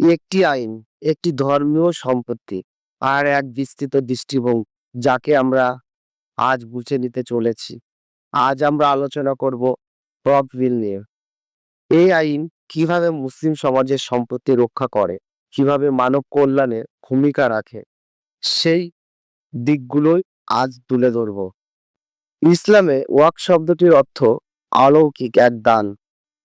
একটি আইন, একটি ধর্মীয় সম্পত্তি আর এক বিস্তৃত দৃষ্টিভঙ্গি যাকে আমরা আজ বুঝে নিতে চলেছি। আজ আমরা আলোচনা করব প্রপ বিল নিয়ে। এই আইন কীভাবে মুসলিম সমাজের সম্পত্তি রক্ষা করে, কীভাবে মানব কল্যাণে ভূমিকা রাখে, সেই দিকগুলোই আজ তুলে ধরব। ইসলামে ওয়াক শব্দটির অর্থ অলৌকিক এক দান।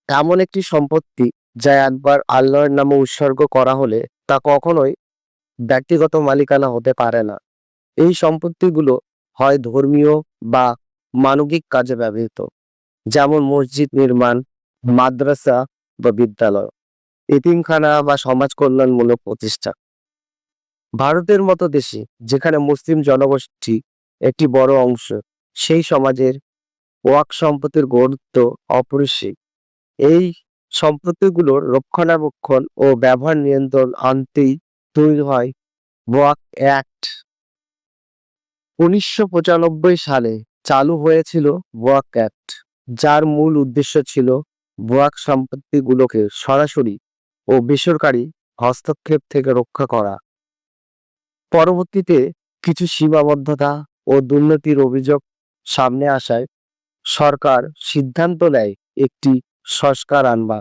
এমন একটি সম্পত্তি যা একবার আল্লাহর নামে উৎসর্গ করা হলে তা কখনোই ব্যক্তিগত মালিকানা হতে পারে না। এই সম্পত্তিগুলো হয় ধর্মীয় বা মানবিক কাজে ব্যবহৃত, যেমন মসজিদ নির্মাণ, মাদ্রাসা বা বিদ্যালয়, এতিমখানা বা সমাজ কল্যাণমূলক প্রতিষ্ঠা ভারতের মতো দেশে যেখানে মুসলিম জনগোষ্ঠী একটি বড় অংশ, সেই সমাজের ওয়াক সম্পত্তির গুরুত্ব অপরিসীম। এই সম্পত্তিগুলোর রক্ষণাবেক্ষণ ও ব্যবহার নিয়ন্ত্রণ আনতেই তৈরি হয় ওয়াক অ্যাক্ট। উনিশশো পঁচানব্বই সালে চালু হয়েছিল ওয়াক অ্যাক্ট, যার মূল উদ্দেশ্য ছিল ওয়াক সম্পত্তিগুলোকে সরাসরি ও বেসরকারি হস্তক্ষেপ থেকে রক্ষা করা। পরবর্তীতে কিছু সীমাবদ্ধতা ও দুর্নীতির অভিযোগ সামনে আসায় সরকার সিদ্ধান্ত নেয় একটি সংস্কার আনবা।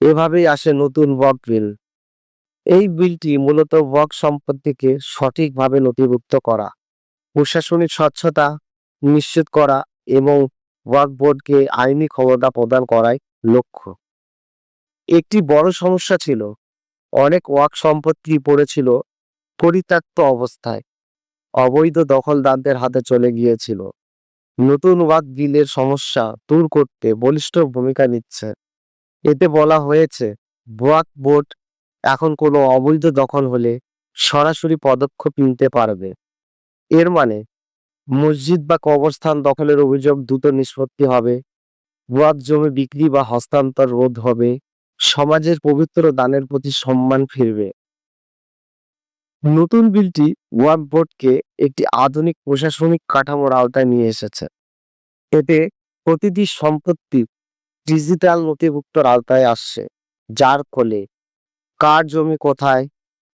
এভাবেই আসে নতুন ওয়াক বিল। এই বিলটি মূলত ওয়াক সম্পত্তিকে সঠিকভাবে নথিভুক্ত করা, প্রশাসনিক স্বচ্ছতা নিশ্চিত করা এবং ওয়াক বোর্ডকে আইনি ক্ষমতা প্রদান করাই লক্ষ্য। একটি বড় সমস্যা ছিল, অনেক ওয়াক সম্পত্তি পড়েছিল পরিত্যক্ত অবস্থায়, অবৈধ দখলদারদের হাতে চলে গিয়েছিল। নতুন ওয়াক বিলের সমস্যা দূর করতে বলিষ্ঠ ভূমিকা নিচ্ছে। এতে বলা হয়েছে ওয়াক বোর্ড এখন কোনো অবৈধ দখল হলে সরাসরি পদক্ষেপ নিতে পারবে। এর মানে মসজিদ বা কবরস্থান দখলের অভিযোগ দ্রুত নিষ্পত্তি হবে ওয়াক জমি বিক্রি বা হস্তান্তর রোধ হবে, সমাজের পবিত্র দানের প্রতি সম্মান ফিরবে। নতুন বিলটি ওয়াক বোর্ডকে একটি আধুনিক প্রশাসনিক কাঠামোর আওতায় নিয়ে এসেছে। এতে প্রতিটি সম্পত্তি ডিজিটাল নথিভুক্তর আওতায় আসছে, যার ফলে কার জমি কোথায়,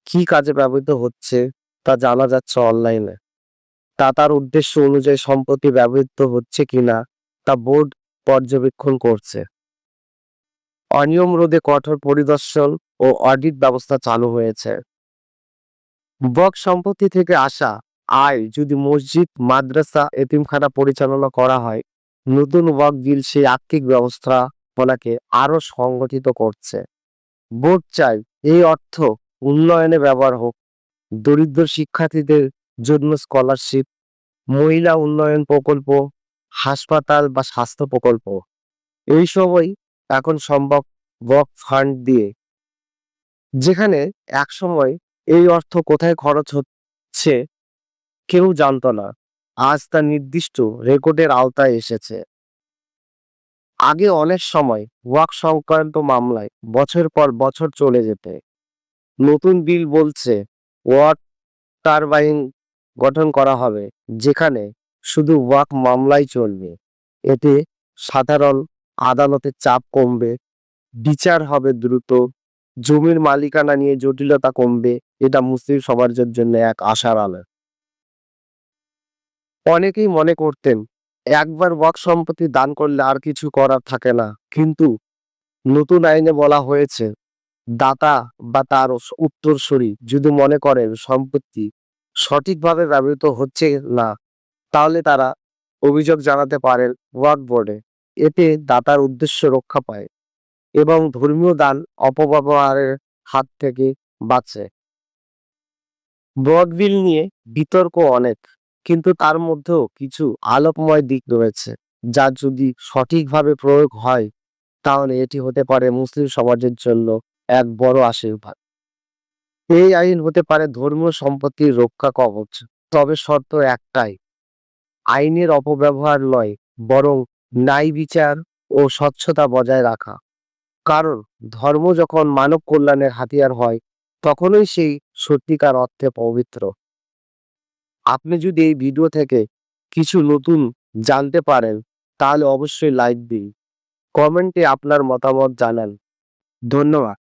কি কাজে ব্যবহৃত হচ্ছে তা জানা যাচ্ছে অনলাইনে। তা তার উদ্দেশ্য অনুযায়ী সম্পত্তি ব্যবহৃত হচ্ছে কিনা তা বোর্ড পর্যবেক্ষণ করছে। অনিয়ম রোধে কঠোর পরিদর্শন ও অডিট ব্যবস্থা চালু হয়েছে। বক সম্পত্তি থেকে আসা আয় যদি মসজিদ, মাদ্রাসা, এতিমখানা পরিচালনা করা হয়, নতুন ওয়াক বিল সেই আর্থিক ব্যবস্থাপনাকে আরও সংগঠিত করছে। বোর্ড চাই এই অর্থ উন্নয়নে ব্যবহার হোক। দরিদ্র শিক্ষার্থীদের জন্য স্কলারশিপ, মহিলা উন্নয়ন প্রকল্প, হাসপাতাল বা স্বাস্থ্য প্রকল্প। এই সবই এখন সম্ভব ওয়াক ফান্ড দিয়ে। যেখানে একসময় এই অর্থ কোথায় খরচ হচ্ছে কেউ জানতো না। আজ তা নির্দিষ্ট রেকর্ডের আওতায় এসেছে। আগে অনেক সময় ওয়াক সংক্রান্ত মামলায় বছর পর বছর চলে যেতে। নতুন বিল বলছে ওয়াক টারবাইন গঠন করা হবে, যেখানে শুধু ওয়াক মামলাই চলবে। এতে সাধারণ আদালতের চাপ কমবে, বিচার হবে দ্রুত, জমির মালিকানা নিয়ে জটিলতা কমবে এটা মুসলিম সমাজের জন্য এক আশার আলো। অনেকেই মনে করতেন, একবার ওয়াক সম্পত্তি দান করলে আর কিছু করার থাকে না। কিন্তু নতুন আইনে বলা হয়েছে, দাতা বা তার উত্তরসূরি যদি মনে করেন সম্পত্তি সঠিকভাবে ব্যবহৃত হচ্ছে না, তাহলে তারা অভিযোগ জানাতে পারেন ওয়াক বোর্ডে। এতে দাতার উদ্দেশ্য রক্ষা পায় এবং ধর্মীয় দান অপব্যবহারের হাত থেকে বাঁচে। ব্রড বিল নিয়ে বিতর্ক অনেক, কিন্তু তার মধ্যেও কিছু আলোকময় দিক রয়েছে, যা যদি সঠিকভাবে প্রয়োগ হয়, তাহলে এটি হতে পারে মুসলিম সমাজের জন্য এক বড় আশীর্বাদ। এই আইন হতে পারে ধর্মীয় সম্পত্তির রক্ষা কবচ, তবে শর্ত একটাই, আইনের অপব্যবহার নয়, বরং ন্যায় বিচার ও স্বচ্ছতা বজায় রাখা। কারণ ধর্ম যখন মানব কল্যাণের হাতিয়ার হয় তখনই সেই সত্যিকার অর্থে পবিত্র। আপনি যদি এই ভিডিও থেকে কিছু নতুন জানতে পারেন, তাহলে অবশ্যই লাইক দিন। কমেন্টে আপনার মতামত জানান। ধন্যবাদ।